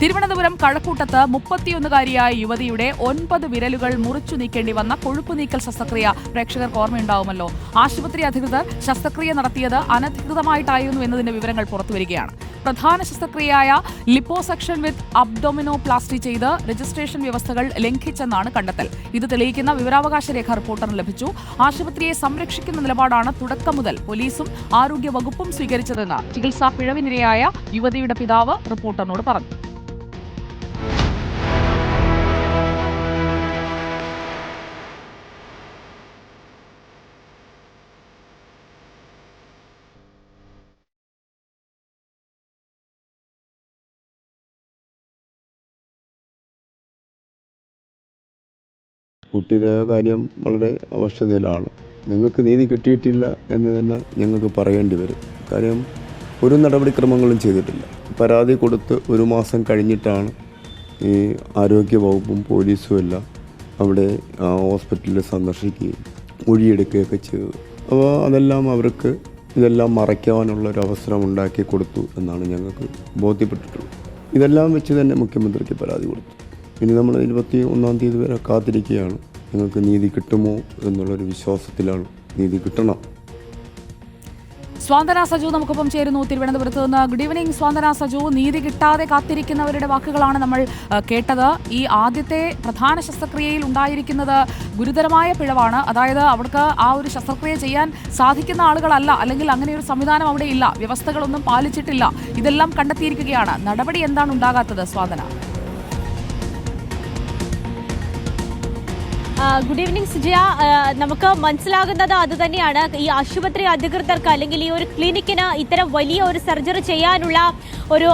തിരുവനന്തപുരം കഴക്കൂട്ടത്ത് മുപ്പത്തിയൊന്നുകാരിയായ യുവതിയുടെ ഒൻപത് വിരലുകൾ മുറിച്ചു നീക്കേണ്ടി വന്ന കൊഴുപ്പ് നീക്കൽ ശസ്ത്രക്രിയ പ്രേക്ഷകർക്ക് ഓർമ്മയുണ്ടാവുമല്ലോ. ആശുപത്രി അധികൃതർ ശസ്ത്രക്രിയ നടത്തിയത് അനധികൃതമായിട്ടായിരുന്നു എന്നതിന്റെ വിവരങ്ങൾ പുറത്തുവരികയാണ്. പ്രധാന ശസ്ത്രക്രിയയായ ലിപ്പോസെക്ഷൻ വിത്ത് അബ്ഡോമിനോപ്ലാസ്റ്റി ചെയ്ത് രജിസ്ട്രേഷൻ വ്യവസ്ഥകൾ ലംഘിച്ചെന്നാണ് കണ്ടെത്തൽ. ഇത് തെളിയിക്കുന്ന വിവരാവകാശ രേഖ റിപ്പോർട്ടറിന് ലഭിച്ചു. ആശുപത്രിയെ സംരക്ഷിക്കുന്ന നിലപാടാണ് തുടക്കം മുതൽ പോലീസും ആരോഗ്യ വകുപ്പും സ്വീകരിച്ചതെന്ന് ചികിത്സാ പിഴവിനിരയായ യുവതിയുടെ പിതാവ് റിപ്പോർട്ടറിനോട് പറഞ്ഞു. കുട്ടിയുടെ കാര്യം വളരെ അവശതയിലാണ് നിങ്ങൾക്ക് നീതി കിട്ടിയിട്ടില്ല എന്ന് തന്നെ ഞങ്ങൾക്ക് പറയേണ്ടി വരും. കാര്യം ഒരു നടപടിക്രമങ്ങളും ചെയ്തിട്ടില്ല. പരാതി കൊടുത്ത് ഒരു മാസം കഴിഞ്ഞിട്ടാണ് ഈ ആരോഗ്യ വകുപ്പും പോലീസും എല്ലാം അവിടെ ഹോസ്പിറ്റലിൽ സന്ദർശിക്കുകയും ഒഴിയെടുക്കുകയൊക്കെ ചെയ്തത്. അപ്പോൾ അതെല്ലാം അവർക്ക് ഇതെല്ലാം മറയ്ക്കാനുള്ള ഒരു അവസരം ഉണ്ടാക്കി കൊടുത്തു എന്നാണ് ഞങ്ങൾക്ക് ബോധ്യപ്പെട്ടിട്ടുള്ളത്. ഇതെല്ലാം വെച്ച് തന്നെ മുഖ്യമന്ത്രിക്ക് പരാതി കൊടുത്തു. ഇനി നമ്മൾ ഇരുപത്തി ഒന്നാം തീയതി വരെ കാത്തിരിക്കുകയാണ്. നിങ്ങൾക്ക് നീതി കിട്ടുമോ എന്നുള്ളൊരു വിശ്വാസത്തിലാണ് നീതി കിട്ടണം. സ്വാന്തന സജു നമുക്കൊപ്പം ചേരുന്നു. തിരുവനന്തപുരത്ത് നിന്ന് ഗുഡ് ഈവനിങ് സ്വാന്തന സജു. നീതി കിട്ടാതെ കാത്തിരിക്കുന്നവരുടെ വാക്കുകളാണ് നമ്മൾ കേട്ടത്. ഈ ആദ്യത്തെ പ്രധാന ശസ്ത്രക്രിയയിൽ ഉണ്ടായിരിക്കുന്നത് ഗുരുതരമായ പിഴവാണ്. അതായത് അവർക്ക് ആ ഒരു ശസ്ത്രക്രിയ ചെയ്യാൻ സാധിക്കുന്ന ആളുകളല്ല. അല്ലെങ്കിൽ അങ്ങനെ ഒരു സംവിധാനം അവിടെ ഇല്ല. വ്യവസ്ഥകളൊന്നും പാലിച്ചിട്ടില്ല. ഇതെല്ലാം കണ്ടെത്തിയിരിക്കുകയാണ്. നടപടി എന്താണ് ഉണ്ടാകാത്തത് സ്വാന്തന? Good evening Sujaya. നമുക്ക് മനസ്സിലാകുന്നത് അത് തന്നെയാണ്. ഈ ആശുപത്രി അധികൃതർക്ക് അല്ലെങ്കിൽ ഈ ഒരു ക്ലിനിക്കിന് ഇത്തരം വലിയ ഒരു സർജറി ചെയ്യാനുള്ള ഒരു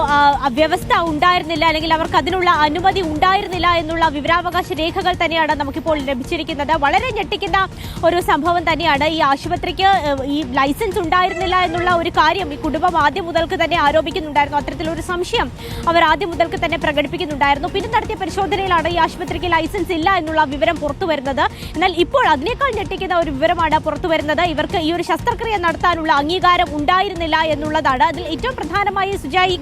വ്യവസ്ഥ ഉണ്ടായിരുന്നില്ല. അല്ലെങ്കിൽ അവർക്ക് അതിനുള്ള അനുമതി ഉണ്ടായിരുന്നില്ല എന്നുള്ള വിവരാവകാശ രേഖകൾ തന്നെയാണ് നമുക്കിപ്പോൾ ലഭിച്ചിരിക്കുന്നത്. വളരെ ഞെട്ടിക്കുന്ന ഒരു സംഭവം തന്നെയാണ് ഈ ആശുപത്രിക്ക് ഈ ലൈസൻസ് ഉണ്ടായിരുന്നില്ല എന്നുള്ള ഒരു കാര്യം ഈ കുടുംബം ആദ്യം മുതൽക്ക് തന്നെ ആരോപിക്കുന്നുണ്ടായിരുന്നു. അത്തരത്തിലൊരു സംശയം അവർ ആദ്യം മുതൽക്ക് തന്നെ പ്രകടിപ്പിക്കുന്നുണ്ടായിരുന്നു. പിന്നെ നടത്തിയ പരിശോധനയിലാണ് ഈ ആശുപത്രിക്ക് ലൈസൻസ് ഇല്ല എന്നുള്ള വിവരം പുറത്തു വരുന്നത്. എന്നാൽ ഇപ്പോൾ അതിനേക്കാൾ ഞെട്ടിക്കുന്ന ഒരു വിവരമാണ് പുറത്തു വരുന്നത്. ഇവർക്ക് ഈ ഒരു ശസ്ത്രക്രിയ നടത്താനുള്ള അംഗീകാരം ഉണ്ടായിരുന്നില്ല എന്നുള്ളതാണ്. അതിൽ ഏറ്റവും പ്രധാനമായി സുജായി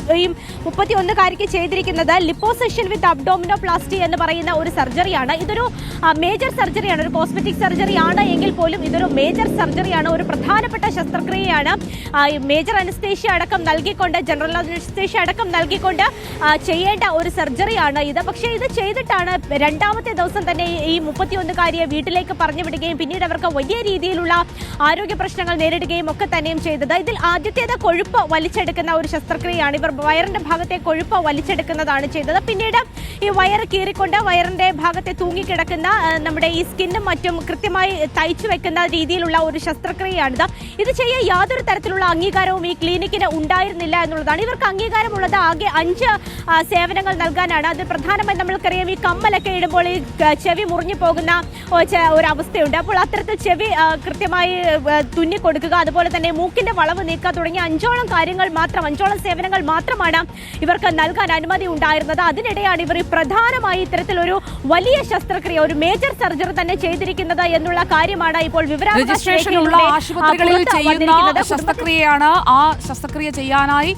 മുപ്പത്തി ഒന്നുകാരിക്ക് ചെയ്തിരിക്കുന്നത് ലിപ്പോസെഷൻ വിത്ത് അബ്ഡോമിനോപ്ലാസ്റ്റി എന്ന് പറയുന്ന ഒരു സർജറിയാണ്. ഇതൊരു മേജർ സർജറിയാണ്. ഒരു കോസ്മെറ്റിക് സർജറി ആണ് എങ്കിൽ പോലും ഇതൊരു മേജർ സർജറിയാണ്. ഒരു പ്രധാനപ്പെട്ട ശസ്ത്രക്രിയയാണ്. മേജർ അനസ്തേഷ്യ അടക്കം നൽകിക്കൊണ്ട് ജനറൽ അനസ്തേഷ്യ അടക്കം നൽകിക്കൊണ്ട് ചെയ്യേണ്ട ഒരു സർജറിയാണ് ഇത്. പക്ഷേ ഇത് ചെയ്തിട്ടാണ് രണ്ടാമത്തെ ദിവസം തന്നെ ഈ- ഈ മുപ്പത്തിയൊന്നുകാരിയെ വീട്ടിലേക്ക് പറഞ്ഞു വിടുകയും പിന്നീട് അവർക്ക് വലിയ രീതിയിലുള്ള ആരോഗ്യ പ്രശ്നങ്ങൾ നേരിടുകയും ഒക്കെ തന്നെയും ചെയ്തത്. ഇതിൽ ആദ്യത്തേത് കൊഴുപ്പ് വലിച്ചെടുക്കുന്ന ഒരു ശസ്ത്രക്രിയയാണ്. ഇവർ വയറിന്റെ ഭാഗത്തെ കൊഴുപ്പ് വലിച്ചെടുക്കുന്നതാണ് ചെയ്തത്. പിന്നീട് ഈ വയറ് കീറിക്കൊണ്ട് വയറിന്റെ ഭാഗത്തെ തൂങ്ങിക്കിടക്കുന്ന നമ്മുടെ ഈ സ്കിന്നും മറ്റും കൃത്യമായി തയ്ച്ചു വെക്കുന്ന രീതിയിലുള്ള ഒരു ശസ്ത്രക്രിയയാണിത്. ഇത് ചെയ്യാൻ യാതൊരു തരത്തിലുള്ള അംഗീകാരവും ഈ ക്ലിനിക്കിന് ഉണ്ടായിരുന്നില്ല എന്നുള്ളതാണ്. ഇവർക്ക് അംഗീകാരമുള്ളത് ആകെ അഞ്ച് സേവനങ്ങൾ നൽകാനാണ്. അത് പ്രധാനമായും നമ്മൾക്കറിയാം ഈ കമ്മലൊക്കെ ഇടുമ്പോൾ ഈ ചെവി മുറിഞ്ഞു പോകുന്ന ഒ- ഒരവസ്ഥയുണ്ട്. അപ്പോൾ അത്തരത്തിൽ ചെവി കൃത്യമായി തുന്നി കൊടുക്കുക അതുപോലെ തന്നെ മൂക്കിന്റെ വളവ് നീക്കുക തുടങ്ങിയ അഞ്ചോളം കാര്യങ്ങൾ മാത്രം അഞ്ചോളം സേവനങ്ങൾ മാത്രമാണ് ഇവർക്ക് നൽകാൻ അനുമതി ഉണ്ടായിരുന്നത്. അതിനിടെയാണ് ഇവർ പ്രധാനമായി ഇത്തരത്തിലൊരു വലിയ ശസ്ത്രക്രിയ ഒരു മേജർ സർജറി തന്നെ ചെയ്തിരിക്കുന്നത് എന്നുള്ള കാര്യമാണ് ഇപ്പോൾ ആശുപത്രികളിൽ ചെയ്യുന്ന. ശസ്ത്രക്രിയയാണ്. ആ ശസ്ത്രക്രിയ ചെയ്യാനായി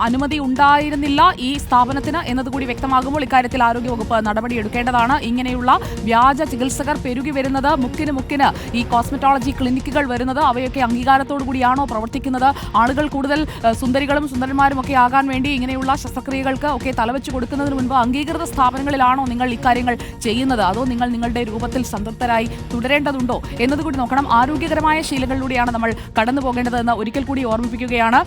അനുമതി ഉണ്ടായിരുന്നില്ല ഈ സ്ഥാപനത്തിന് എന്നതുകൂടി വ്യക്തമാകുമ്പോൾ ഇക്കാര്യത്തിൽ ആരോഗ്യവകുപ്പ് നടപടിയെടുക്കേണ്ടതാണ്. ഇങ്ങനെയുള്ള വ്യാജ ചികിത്സകർ പെരുകി വരുന്നത് മുക്കിന് മുക്കിന് ഈ കോസ്മെറ്റോളജി ക്ലിനിക്കുകൾ വരുന്നത് അവയൊക്കെ അംഗീകാരത്തോടു കൂടിയാണോ പ്രവർത്തിക്കുന്നത്? ആളുകൾ കൂടുതൽ സുന്ദരികളും സുന്ദരന്മാരും ഒക്കെ ആകാൻ വേണ്ടി ഇങ്ങനെയുള്ള ശസ്ത്രക്രിയകൾക്ക് ഒക്കെ തലവെച്ച് കൊടുക്കുന്നതിന് മുൻപ് അംഗീകൃത സ്ഥാപനങ്ങളിലാണോ നിങ്ങൾ ഇക്കാര്യങ്ങൾ ചെയ്യുന്നത്? അതോ നിങ്ങൾ നിങ്ങളുടെ രൂപത്തിൽ സംതൃപ്തരായി തുടരേണ്ടതുണ്ടോ? എന്നതുകൂടി നോക്കണം. ആരോഗ്യകരമായ ശീലങ്ങളിലൂടെയാണ് നമ്മൾ കടന്നു പോകേണ്ടതെന്ന് ഒരിക്കൽ കൂടി ഓർമ്മിപ്പിക്കുകയാണ്.